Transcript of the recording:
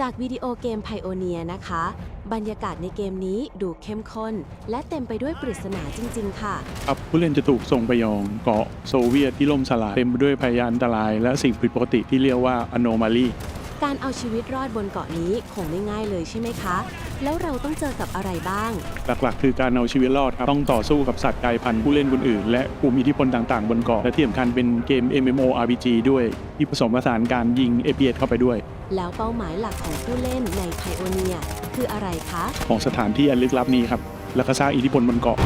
จากวิดีโอเกมไพโอเนียนะคะ บรรยากาศในเกมนี้ดูเข้มข้น และเต็มไปด้วยปริศนาจริง ๆ ค่ะ ครับผู้เล่นจะถูกส่งไปยองเกาะโซเวียตที่ล่มสลายเต็มไปด้วยพยานอันตราย และสิ่งผิดปกติที่เรียกว่าอโนมาลี การเอาชีวิตรอดบนเกาะนี้คงไม่ง่ายเลยใช่ไหมคะ แล้วเราต้องเจอกับอะไรบ้าง หลักๆ คือการเอาชีวิตรอดครับ ต้องต่อสู้กับสัตว์กลายพันธุ์ผู้เล่นคนอื่น และกลุ่มอิทธิพลต่างๆ บนเกาะและที่สำคัญเป็นเกม MMORPG ด้วย ที่ผสมผสานการยิง FPS เข้าไปด้วย แล้วเป้าหมายหลักของผู้เล่นใน Pioneer คืออะไรคะ ของสถานที่อันลึกลับนี้ครับแล้วก็สร้างอิทธิพลบนเกาะ